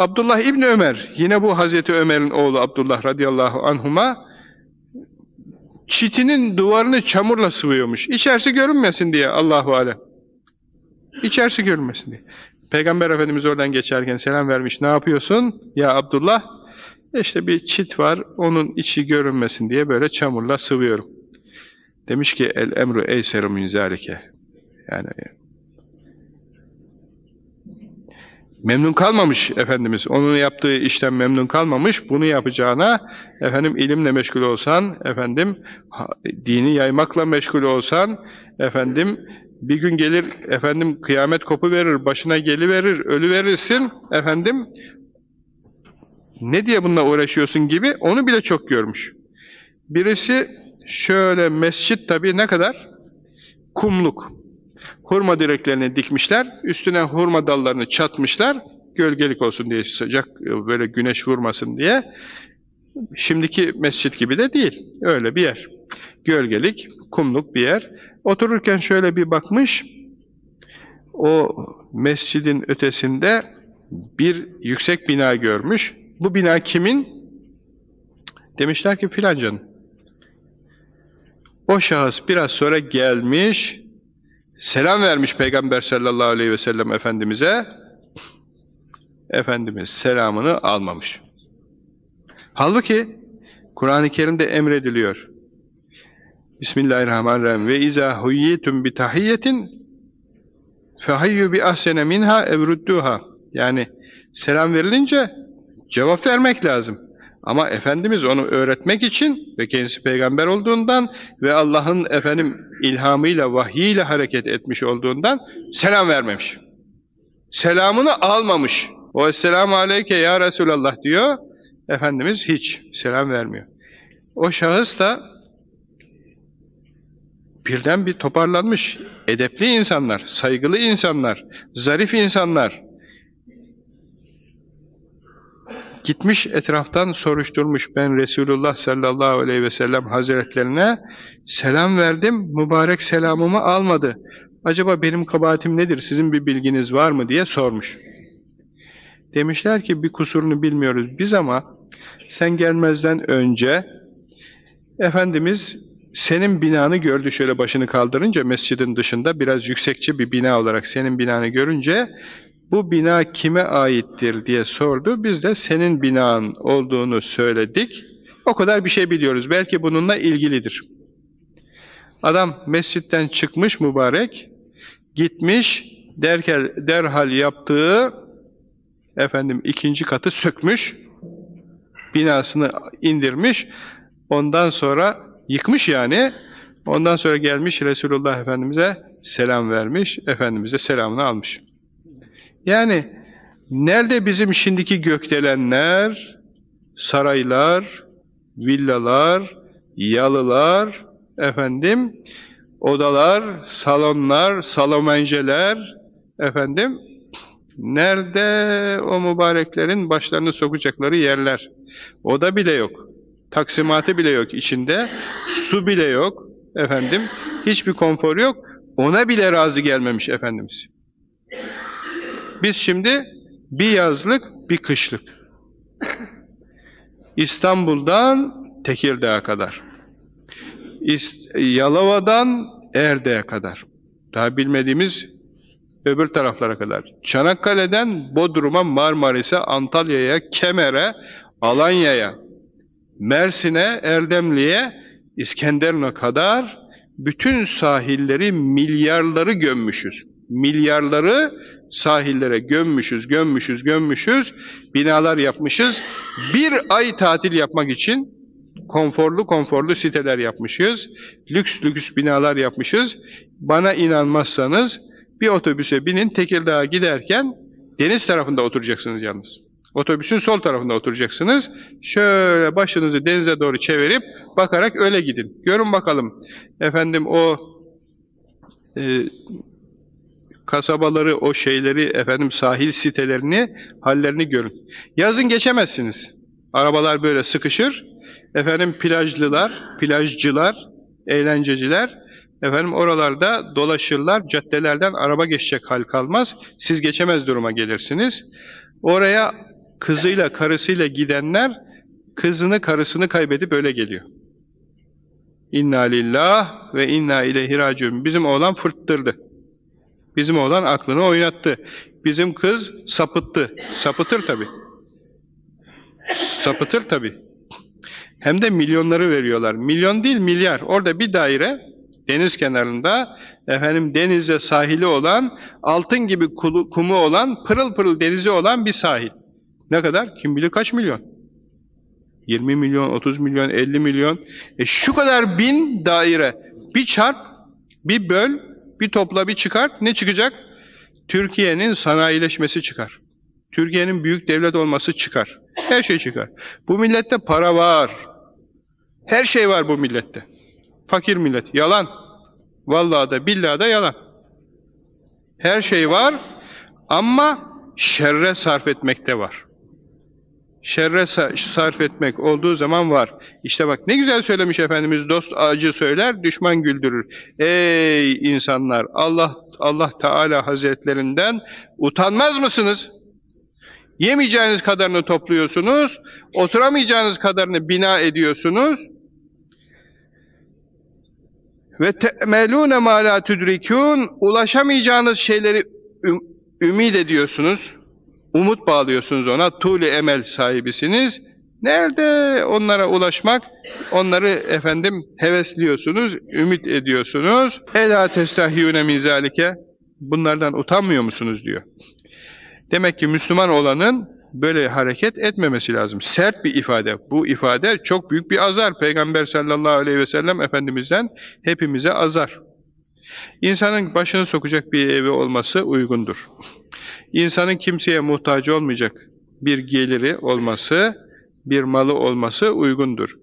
Abdullah İbni Ömer, yine bu Hazreti Ömer'in oğlu Abdullah radıyallahu anhuma, çitinin duvarını çamurla sıvıyormuş. İçerisi görünmesin diye Allahu alem. İçerisi görünmesin diye. Peygamber Efendimiz oradan geçerken selam vermiş. Ne yapıyorsun? Ya Abdullah, işte bir çit var, onun içi görünmesin diye böyle çamurla sıvıyorum. Demiş ki el emru eyseru min zalike. Yani memnun kalmamış Efendimiz. Onun yaptığı işten memnun kalmamış. Bunu yapacağına efendim ilimle meşgul olsan, efendim dini yaymakla meşgul olsan, efendim bir gün gelir efendim kıyamet kopu verir, başına geli verir, ölü verirsin efendim. Ne diye bununla uğraşıyorsun gibi onu bile çok görmüş. Birisi şöyle mescit tabii ne kadar? Kumluk. Hurma direklerini dikmişler, üstüne hurma dallarını çatmışlar, gölgelik olsun diye, sıcak böyle güneş vurmasın diye. Şimdiki mescit gibi de değil, öyle bir yer. Gölgelik, kumluk bir yer. Otururken şöyle bir bakmış, o mescidin ötesinde bir yüksek bina görmüş. Bu bina kimin? Demişler ki filancanın. O şahıs biraz sonra gelmiş, selam vermiş Peygamber sallallahu aleyhi ve sellem Efendimiz'e. Efendimiz selamını almamış. Halbuki Kur'an-ı Kerim'de emrediliyor. Bismillahirrahmanirrahim. Ve izâ huyyitum bi tahiyyetin fehayyu bi ahsene minha evrudduha. Yani selam verilince cevap vermek lazım. Ama Efendimiz onu öğretmek için ve kendisi peygamber olduğundan ve Allah'ın efendim ilhamıyla, vahyiyle hareket etmiş olduğundan selam vermemiş. Selamını almamış. O Esselamu Aleyke Ya Resulallah diyor. Efendimiz hiç selam vermiyor. O şahıs da birden bir toparlanmış. Edepli insanlar, saygılı insanlar, zarif insanlar. Gitmiş etraftan soruşturmuş ben Resulullah sallallahu aleyhi ve sellem hazretlerine selam verdim, mübarek selamımı almadı. Acaba benim kabahatim nedir, sizin bir bilginiz var mı diye sormuş. Demişler ki bir kusurunu bilmiyoruz biz ama sen gelmezden önce Efendimiz senin binanı gördü şöyle başını kaldırınca mescidin dışında biraz yüksekçe bir bina olarak senin binanı görünce bu bina kime aittir diye sordu. Biz de senin binan olduğunu söyledik. O kadar bir şey biliyoruz. Belki bununla ilgilidir. Adam mescitten çıkmış mübarek, gitmiş, derkel, derhal yaptığı efendim ikinci katı sökmüş, binasını indirmiş, ondan sonra yıkmış yani, ondan sonra gelmiş Resulullah Efendimiz'e selam vermiş, Efendimiz'e selamını almış. Yani nerede bizim şimdiki gökdelenler, saraylar, villalar, yalılar, efendim, odalar, salonlar, salomenceler, efendim, nerede o mübareklerin başlarını sokacakları yerler? Oda bile yok. Taksimatı bile yok içinde. Su bile yok. Efendim, hiçbir konfor yok. Ona bile razı gelmemiş Efendimiz. Biz şimdi bir yazlık, bir kışlık. İstanbul'dan Tekirdağ'a kadar. Yalova'dan Erde'ye kadar. Daha bilmediğimiz öbür taraflara kadar. Çanakkale'den Bodrum'a, Marmaris'e, Antalya'ya, Kemer'e, Alanya'ya, Mersin'e, Erdemli'ye, İskenderun'a kadar bütün sahilleri milyarları gömmüşüz. Milyarları sahillere gömmüşüz, gömmüşüz, gömmüşüz, binalar yapmışız. Bir ay tatil yapmak için konforlu konforlu siteler yapmışız, lüks lüks binalar yapmışız. Bana inanmazsanız bir otobüse binin Tekirdağ'a giderken deniz tarafında oturacaksınız yalnız. Otobüsün sol tarafında oturacaksınız. Şöyle başınızı denize doğru çevirip bakarak öyle gidin. Görün bakalım efendim o e, kasabaları, o şeyleri, efendim sahil sitelerini, hallerini görün. Yazın geçemezsiniz. Arabalar böyle sıkışır. Efendim plajlılar, plajcılar, eğlenceciler, efendim oralarda dolaşırlar. Caddelerden araba geçecek hal kalmaz. Siz geçemez duruma gelirsiniz. Oraya kızıyla karısıyla gidenler kızını karısını kaybedip öyle geliyor. İnna lillah ve inna ileyhi raciun. Bizim oğlan fırttırdı. Bizim oğlan aklını oynattı. Bizim kız sapıttı. Sapıtır tabi. Sapıtır tabi. Hem de milyonları veriyorlar. Milyon değil milyar. Orada bir daire deniz kenarında efendim denize sahili olan altın gibi kulu- kumu olan pırıl pırıl denizi olan bir sahil. Ne kadar? Kim bilir kaç milyon? 20 milyon, 30 milyon, 50 milyon. E şu kadar bin daire. Bir çarp, bir böl, bir topla, bir çıkart. Ne çıkacak? Türkiye'nin sanayileşmesi çıkar. Türkiye'nin büyük devlet olması çıkar. Her şey çıkar. Bu millette para var. Her şey var bu millette. Fakir millet. Yalan. Vallahi da billahi da yalan. Her şey var ama şerre sarf etmekte var. Şerre sa- sarf etmek olduğu zaman var. İşte bak ne güzel söylemiş Efendimiz dost acı söyler, düşman güldürür. Ey insanlar Allah Allah Teala Hazretlerinden utanmaz mısınız? Yemeyeceğiniz kadarını topluyorsunuz, oturamayacağınız kadarını bina ediyorsunuz. Ve te'melûne mâ lâ ulaşamayacağınız şeyleri üm- ümit ediyorsunuz. Umut bağlıyorsunuz ona. Tuli emel sahibisiniz. Nerede onlara ulaşmak? Onları efendim hevesliyorsunuz, ümit ediyorsunuz. Ela testahyûne min zâlike. Bunlardan utanmıyor musunuz diyor. Demek ki Müslüman olanın böyle hareket etmemesi lazım. Sert bir ifade. Bu ifade çok büyük bir azar. Peygamber sallallahu aleyhi ve sellem Efendimiz'den hepimize azar. İnsanın başını sokacak bir evi olması uygundur. İnsanın kimseye muhtaç olmayacak bir geliri olması, bir malı olması uygundur.